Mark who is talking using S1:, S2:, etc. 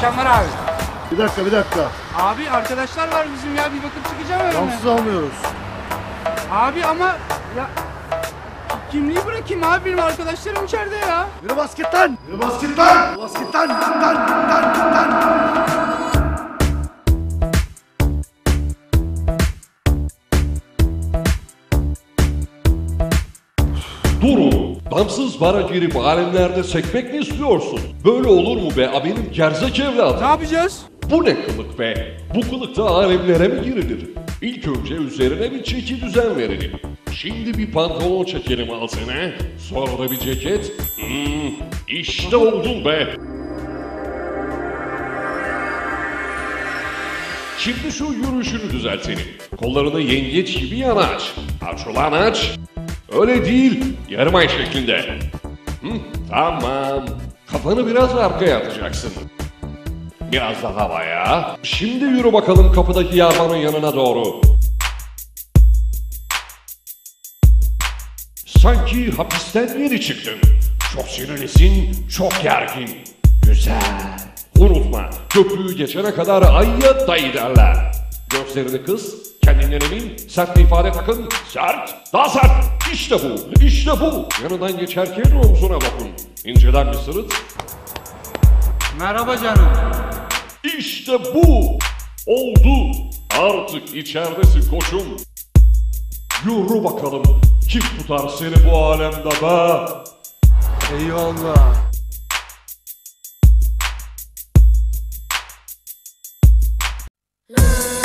S1: Câmara.
S2: Bir dakika bir dakika.
S1: Abi arkadaşlar var bizim ya bir bakıp çıkacağım öyle.
S2: Gamsız almıyoruz.
S1: Abi ama ya kimliği bırakayım abi benim arkadaşlarım içeride ya.
S2: Yürü basketten. Yürü basketten. Yürü basketten. Tan, tan, tan.
S3: Durun. Damsız bara girip alemlerde sekmek mi istiyorsun? Böyle olur mu be benim gerzek
S1: Ne
S3: evladım?
S1: yapacağız?
S3: Bu ne kılık be? Bu kılıkta alemlere mi girilir? İlk önce üzerine bir çeki düzen verelim. Şimdi bir pantolon çekelim altına. Sonra da bir ceket. Hmm, işte oldun be. Şimdi şu yürüyüşünü düzelt senin. Kollarını yengeç gibi yana aç. Aç ulan aç. Öyle değil, yarım ay şeklinde. Hı, tamam. Kafanı biraz arkaya atacaksın. Biraz daha havaya. Şimdi yürü bakalım kapıdaki yarmanın yanına doğru. Sanki hapisten yeni çıktın. Çok sinirlisin, çok gergin. Güzel. Unutma, köprüyü geçene kadar ayya dayı derler. Gözlerini kız, kendinden emin, sert bir ifade takın. Sert, daha sert. İşte bu, işte bu. Yanından geçerken omzuna bakın. İnceden bir sırıt,
S1: Merhaba canım.
S3: İşte bu! Oldu! Artık içeridesin koçum. Yürü bakalım. Kim tutar seni bu alemde be?
S1: Eyvallah.
S4: la